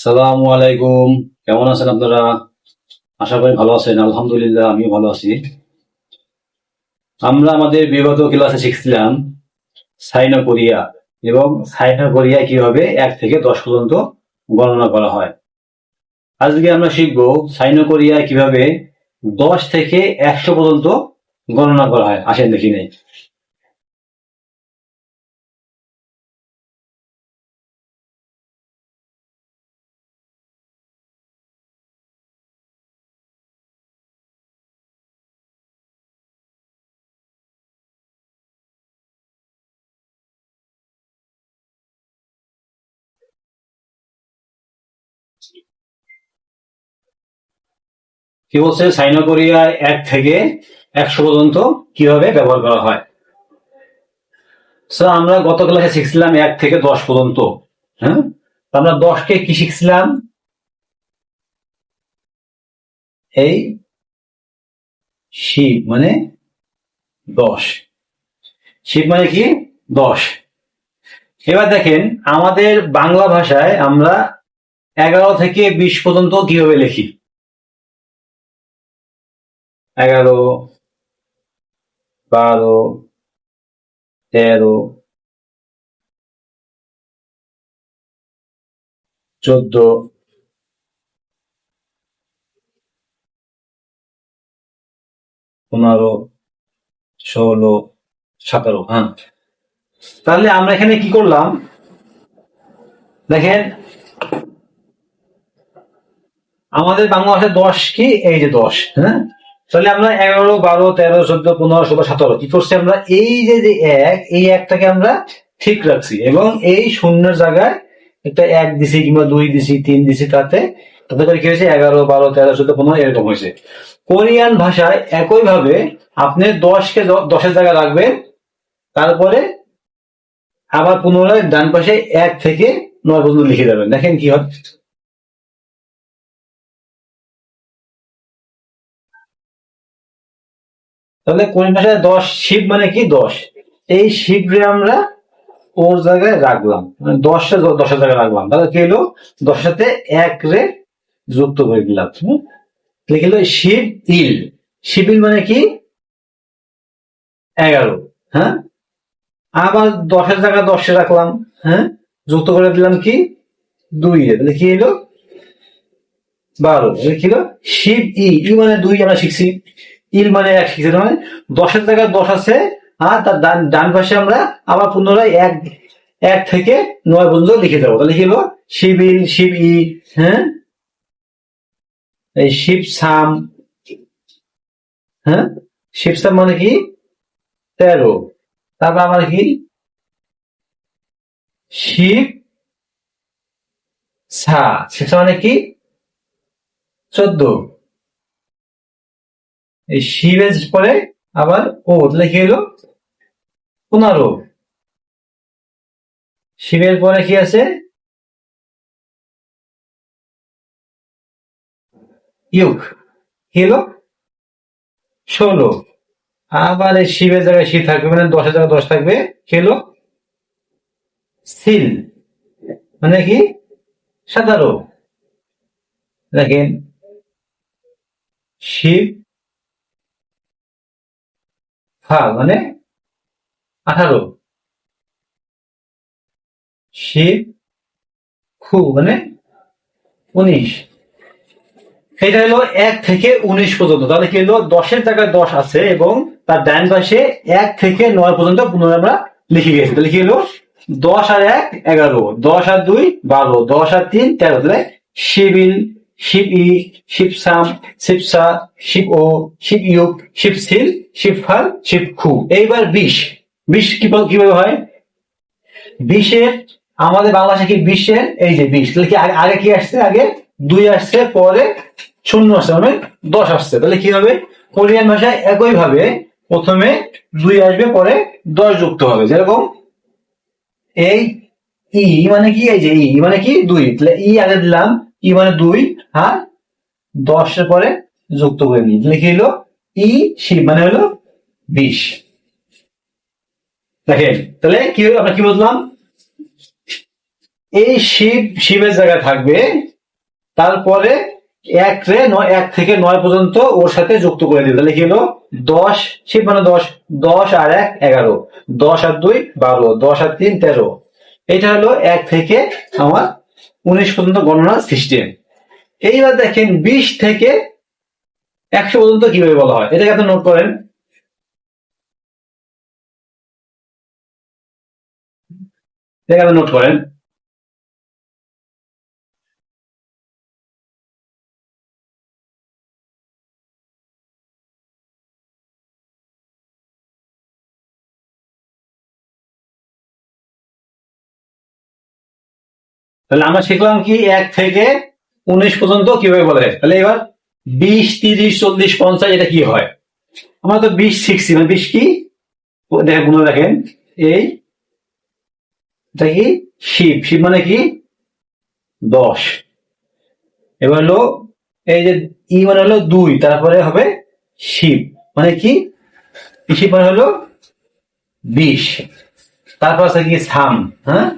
সালামু আলাইকুম। কেমন আছেন আপনারা? আশা করি ভালো আছেন, আলহামদুলিল্লাহ, আমিও ভালো আছি। আমরা আমাদের বিগত ক্লাসে শিখছিলাম সাইন কোরিয়া এবং সাইন কোরিয়া কীভাবে এক থেকে দশ পর্যন্ত গণনা করা হয়। আজকে আমরা শিখব সাইন কোরিয়া কীভাবে দশ থেকে একশো পর্যন্ত গণনা করা হয়। আসেন দেখি নেই। কি বলছে? সাইন কোরিয়া এক থেকে একশো পর্যন্ত কীভাবে ব্যবহার করা হয়? স্যার, আমরা গত ক্লাসে শিখছিলাম এক থেকে দশ পর্যন্ত হ্যাঁ? আমরা দশকে কি শিখছিলাম? এই শিব মানে দশ। শিব মানে কি? দশ। এবার দেখেন, আমাদের বাংলা ভাষায় আমরা এগারো থেকে বিশ পর্যন্ত কীভাবে লিখি? এগারো, বারো, তেরো, চোদ্দ, পনেরো, ষোলো, সতেরো হ্যাঁ। তাহলে আমরা এখানে কি করলাম? দেখেন, আমাদের বাংলা ভাষায় দশ কি? এই যে দশ হ্যাঁ? তাহলে আমরা এগারো, বারো, তেরো, চোদ্দ, পনেরো, ষোলো, সতেরো, কি করছি আমরা? এই যে যে এক, এই একটাকে আমরা ঠিক রাখছি এবং এই শূন্যের জায়গায় একটা এক দিছি কিংবা দুই দিছি, তিন দিছি, তাতে তাতে করে কি হয়েছে? এগারো, বারো, তেরো, চোদ্দ, পনেরো, এরকম হয়েছে। কোরিয়ান ভাষায় একই ভাবে আপনি দশকে দশের জায়গায় রাখবেন, তারপরে আবার পুনরায় ডান পাশে এক থেকে নয় পর্যন্ত লিখে দেবেন। দেখেন কি হয়। তাহলে কোন ভাষায় দশ? শিব মানে কি দশ? এই শিবরে আমরা ওর জায়গায় রাখলাম। মানে দশটা দশের জায়গায় রাখলাম। তাহলে কি হলো? দশের সাথে এক রে যুক্ত করে দিলাম। হুম? লিখে হলো শিব ইল। শিবিল মানে কি? এগারো। হ্যাঁ? আবার দশের জায়গায় দশে রাখলাম। হ্যাঁ? যুক্ত করে দিলাম কি? দুই তাহলে কি এলো বারো। হলো? শিব ই ই মানে দুই আমরা শিখছি। ইল মানে এক শিখছি মানে দশের জায়গায় দশ আছে, আর তার ডান ডান পাশে আমরা আবার পুনরায় এক এক থেকে নয় পর্যন্ত লিখে দেবো। তাহলে হলো? শিব ইল শিব ই হ্যাঁ? এই শিব সাম হ্যাঁ? শিব সাম মানে কি? তেরো। তারপর আমার কি? শিব সা শিব মানে কি? চোদ্দ। এই শিবের পরে আবার ও কি হলো পনেরো। শিবের পরে কি আছে? ইউক কি হলো? ষোলো। আবার এই শিবের জায়গায় শিব থাকবে মানে দশের জায়গায় দশ থাকবে। হলো? সিল মানে কি? সাতারো। দেখেন শিব ফাল মানে আঠারো। শিব খু মানে উনিশ। এটা হলো এক থেকে উনিশ পর্যন্ত। তাহলে কি হলো? দশের জায়গায় দশ আছে এবং তার ডান পাশে এক থেকে নয় পর্যন্ত পুনরায় আমরা লিখে গেছি। তাহলে কি হলো? দশ আর এক, এগারো। দশ আর দুই, বারো। দশ আর তিন, তেরো। তাহলে শিবিল শিব শিবসা শিব ও, শিব ইউক শিব সিল, শিব ফাল, শিব খু। এইবার বিশ বিশ কীভাবে হয়? বিশের আমাদের বাংলা কি বিশের এই যে বিশ তাহলে কি আগে কি আসছে? আগে দুই আসছে, পরে শূন্য আসছে মানে দশ আসছে। তাহলে কি হবে? কোরিয়ান ভাষায় একই ভাবে প্রথমে দুই আসবে, পরে দশ যুক্ত হবে। যেরকম এই ই মানে কি? এই যে ই মানে কি? দুই। তাহলে ই আগে দিলাম ই মানে দুই, আর দশের পরে যুক্ত করে নিই। কি হলো ই শিব মানে হলো বিশ দেখেন, তাহলে কি আমরা কি বুঝলাম? এই শিব, শিবের জায়গায় থাকবে, তারপরে এক রে নয় এক থেকে নয় পর্যন্ত ওর সাথে যুক্ত করে দিবে তাহলে কি হলো? দশ, শিব মানে দশ দশ আর এক, এগারো। দশ আর দুই, বারো। দশ আর তিন, তেরো। এটা হলো এক থেকে আমার উনিশ পর্যন্ত গণনা সিস্টেম এইবার দেখেন বিশ থেকে একশো পর্যন্ত কীভাবে বলা হয়? এটাকে আপনি নোট করেন। নোট করেন। তাহলে আমরা শিখলাম কি এক থেকে উনিশ পর্যন্ত কীভাবে বলে? তাহলে এবার বিশ, তিরিশ, চল্লিশ, পঞ্চাশ, এটা কি হয়? আমরা তো বিশ শিখছি মানে বিশ কি? দেখেন গুণ দেখেন। এই কি? শিব। শিব মানে কি? দশ। এবার হলো, এই যে ই মানে হলো দুই, তারপরে হবে শিব। মানে কি? শিব মানে হলো বিশ। তারপর আছে কি সাম হ্যাঁ?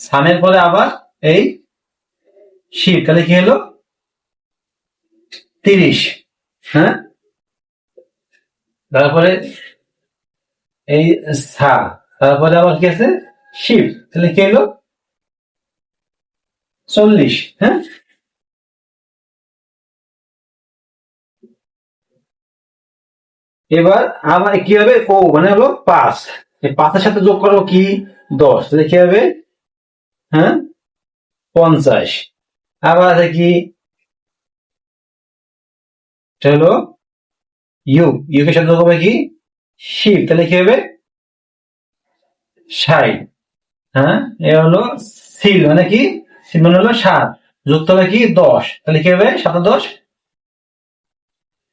সামের পরে আবার এই শিব তাহলে কি হলো? তিরিশ হ্যাঁ? তারপরে এই সা, তারপরে আবার কি আছে? শিব তাহলে কি হলো? চল্লিশ হ্যাঁ? এবার আবার কি হবে? ও মানে হলো পাঁচ পাঁচের সাথে যোগ করো কি? দশ, তাহলে কি হবে? হ্যাঁ? পঞ্চাশ। আবার আছে কি হলো ইউ ইউকে যোগ হবে কি? শিব তাহলে কি হবে? ষাট। হ্যাঁ? এ হলো সিল মানে কি? সিল মানে হলো সাত। যুক্ত হবে কি? দশ। তাহলে কি হবে? সাত দশ?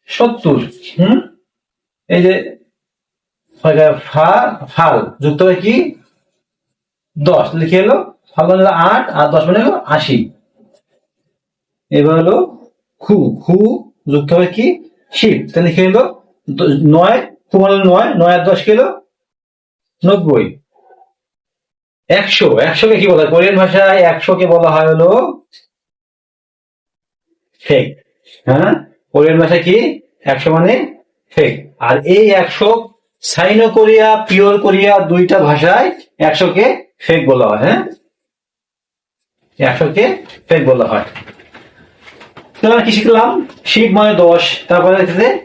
সত্তর। হুম? এই যে ফাল। যুক্ত হবে কি? দশ। তাহলে কি হলো? ফাল মানে হলো আট আর দশ মানে হলো আশি। এবার হলো খু। খু যুক্ত হবে কি? শিব তাহলে কি হলো নয় খু হলো নয় নয় আর দশ কিলো নব্বই। একশো। একশোকে কি বলা হয়? কোরিয়ান ভাষায় একশোকে বলা হয় হলো ফেক হ্যাঁ? কোরিয়ান ভাষায় কি? একশো মানে ফেক আর এই একশো সাইনো কোরিয়া, পিওর কোরিয়া দুইটা ভাষায় একশোকে ফেক বলা হয় হ্যাঁ? একশোকে ফেক বলা হয়। তাহলে আমরা কি শিখলাম? শিব মানে দশ। তারপরে হচ্ছে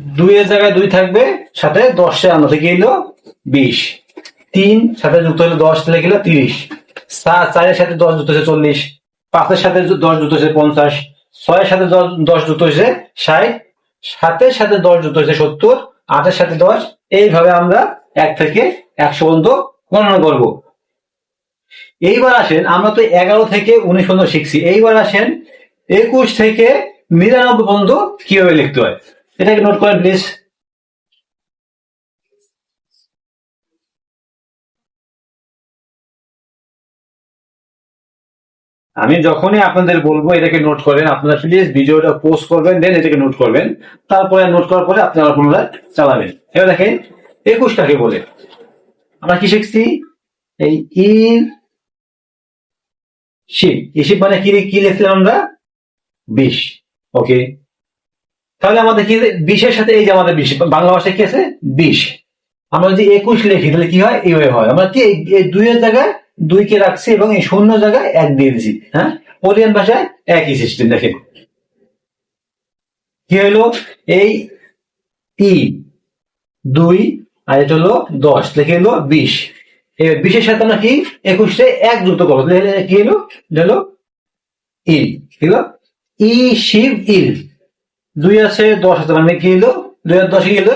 দুইয়ের জায়গায় দুই থাকবে, সাথে দশটা আনো থেকে এলো বিশ। তিন সাথে যুক্ত হলো দশ, তাহলে গেলো তিরিশ। সাত চারের সাথে দশ যুক্ত হচ্ছে চল্লিশ। পাঁচের সাথে দশ যুক্ত হচ্ছে পঞ্চাশ। ছয়ের সাথে দশ দশ যুক্ত হচ্ছে ষাট। সাতের সাথে দশ যুক্ত হচ্ছে সত্তর। আটের সাথে দশ। এইভাবে আমরা এক থেকে একশো পর্যন্ত গণনা করব। এইবার আসেন, আমরা তো এগারো থেকে উনিশ পর্যন্ত শিখছি। এইবার আসেন, একুশ থেকে নিরানব্বই পর্যন্ত কীভাবে লিখতে হয়? এটাকে নোট করেন প্লিজ আমি যখনই আপনাদের বলব, এটাকে নোট করেন, আপনারা প্লিজ ভিডিওটা পোস্ট করবেন দেন এটাকে নোট করবেন। তারপরে নোট করার পরে আপনারা পুনরায় চালাবেন। এবার দেখেন, একুশটাকে বলে। আমরা কি শিখছি? এই ইর শিব ইসিব মানে কি কি লিখলাম আমরা? বিশ ওকে তাহলে আমাদের কি বিশের সাথে এই যে আমাদের বিশ বাংলা ভাষায় কি আছে? বিশ আমরা যদি একুশ লিখি, তাহলে কি হয়? এইভাবে হয়। আমরা কি এই- এই দুইয়ের জায়গায় দুই কে রাখছি এবং এই শূন্য জায়গায় এক দিয়ে দিছি হ্যাঁ? কোরিয়ান ভাষায় একই সিস্টেম দেখেন। কি হলো? এই ই, দুই, আর এটা হলো দশ, লিখে হলো বিশ বিশের সাথে কি একুশে এক যুক্ত করব কি এটা হলো ইল। কি ই শিব ইল। দুই আছে, দশ আছে। মানে কি হলো? দুই আর দশ হলো?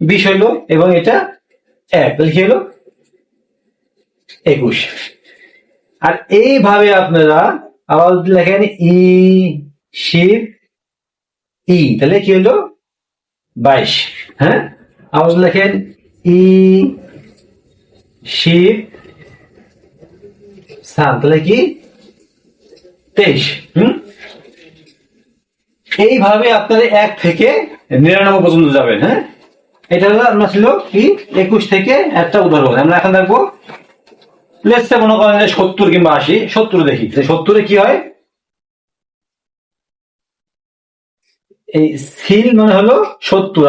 বিশ হইল এবং এটা এক। তাহলে কি হলো? একুশ। আর এইভাবে আপনারা আবার লেখেন ই শিব ই, তাহলে কি হলো? বাইশ। হ্যাঁ? আবার লেখেন ই শিব সাত তাহলে কি? তেইশ, হুম? এইভাবে আপনারা এক থেকে নিরানব্বই পর্যন্ত যাবেন হ্যাঁ? এটা হলো আপনার ছিল কি? একুশ থেকে একটা উদাহরণ আমরা এখন দেখব লেটসে মনে করেন যে সত্তর কিংবা আশি, সত্তর দেখি। যে সত্তরে কি হয়? এই সিল মানে হলো সত্তর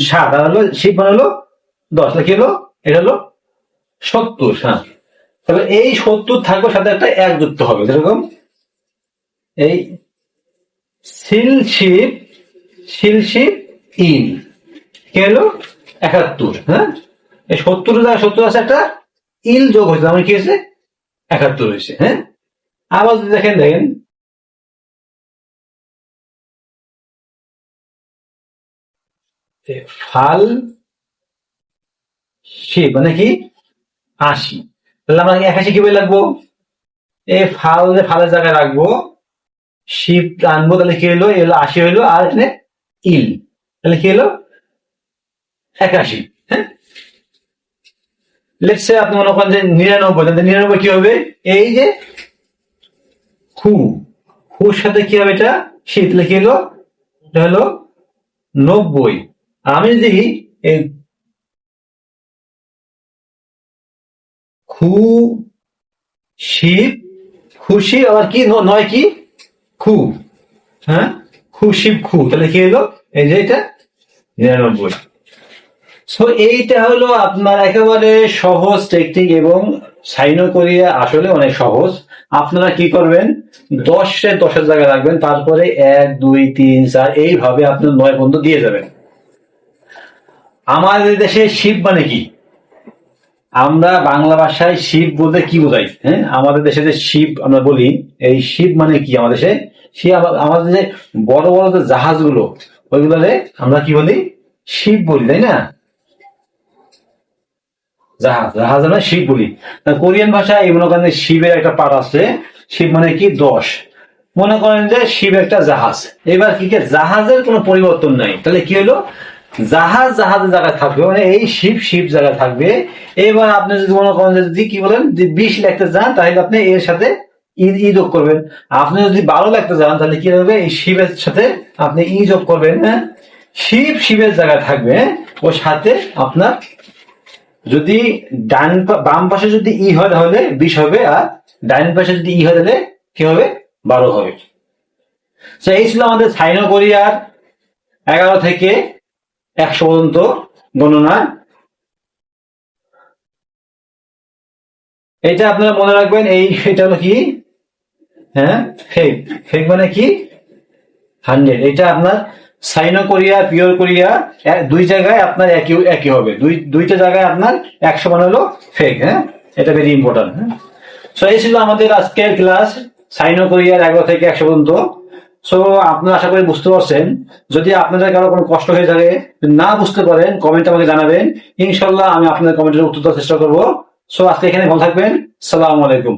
সাত আর হলো শিব মানে হলো দশ কি হলো? এটা হলো সত্তর হ্যাঁ। তবে এই সত্তর থাকবে, সাথে একটা এক যুক্ত হবে, যেরকম এই সিল শিব শিল শিব ইল হলো? একাত্তর হ্যাঁ? এই সত্তর সত্তর আছে, একটা ইল যোগ হয়েছে আমার কি হয়েছে? একাত্তর হয়েছে হ্যাঁ? আবার যদি দেখেন দেখেন। ফাল সে মানে কি? আশি। তাহলে আমরা একাশি কীভাবে লাগবো? এ ফাল ফালের জায়গায় রাখব, শিব আনব, তাহলে কি হলো এলো আশি হইল, আর এখানে ইল। তাহলে কি হলো একাশি হ্যাঁ? লেটসে আপনি মনে করেন যে নিরানব্বই, তাহলে নিরানব্বই কি হবে? এই যে হু। হুর সাথে কি হবে এটা? শীত। কি হলো এটা হলো নব্বই। আমি যদি এই খু শিব খুশি আবার কি? নয় কি? খু। হ্যাঁ? খুশিব খু। তাহলে কি হলো? এই যে এটা? নিরানব্বই। সো এইটা হলো আপনার একেবারে সহজ টেকনিক এবং সাইনো কোরিয়া আসলে অনেক সহজ। আপনারা কি করবেন? দশের দশের জায়গায় রাখবেন, তারপরে এক, দুই, তিন, চার, এইভাবে আপনার নয় পর্যন্ত দিয়ে যাবেন। আমাদের দেশে শিব মানে কি? আমরা বাংলা ভাষায় শিব বলতে কি বোঝাই? হ্যাঁ? আমাদের দেশে যে শিব আমরা বলি, এই শিব মানে কি আমাদের দেশে? আমা- আমাদের যে বড় বড় যে জাহাজগুলো ওইগুলোরে আমরা কি বলি? শিব বলি, তাই না? জাহাজ জাহাজ মানে শিব বলি। কোরিয়ান ভাষায় এই মনে শিবের একটা পাঠ আছে। শিব মানে কি? দশ। মনে করেন যে শিব একটা জাহাজ। এবার কি? জাহাজের কোনো পরিবর্তন নাই। তাহলে কি হলো? জাহাজ, জাহাজের জায়গায় থাকবে মানে এই শিব শিব জায়গায় থাকবে। এবার আপনি যদি মনে করেন যদি কি বলেন বিশ লিখতে চান তাহলে আপনি এর সাথে ই যোগ করবেন। আপনি যদি বারো লিখতে চান তাহলে কি হবে? এই শিবের সাথে আপনি যোগ করবেন হ্যাঁ? শিব শিবের জায়গায় থাকবে হ্যাঁ? ওর সাথে আপনার যদি ডান বাম পাশে যদি ই হয়, তাহলে বিশ হবে, আর ডান পাশে যদি ই হয়, তাহলে কি হবে? বারো হবে। এই ছিল আমাদের সাইনো কোরিয়ার এগারো থেকে একশো পর্যন্ত গণনা। এটা আপনারা মনে রাখবেন, এই এটা হলো কি? হ্যাঁ ফেক ফেক মানে কি? হান্ড্রেড এটা আপনার সাইনো কোরিয়া পিওর কোরিয়া দুই জায়গায় আপনার একই একই হবে। দুই, দুইটা জায়গায় আপনার একশো মানে হলো ফেক হ্যাঁ? এটা ভেরি ইম্পর্টেন্ট হ্যাঁ? সো এই ছিল আমাদের আজকের ক্লাস সাইনো কোরিয়ার এগারো থেকে একশো পর্যন্ত সো আপনারা আশা করি বুঝতে পারছেন। যদি আপনাদের কারও কোনো কষ্ট হয়ে থাকে না বুঝতে পারেন কমেন্ট আমাকে জানাবেন। ইনশাল্লাহ আমি আপনাদের কমেন্টের উত্তর দেওয়ার চেষ্টা করব। সো আজকে এখানে ভালো থাকবেন। সালাম আলাইকুম।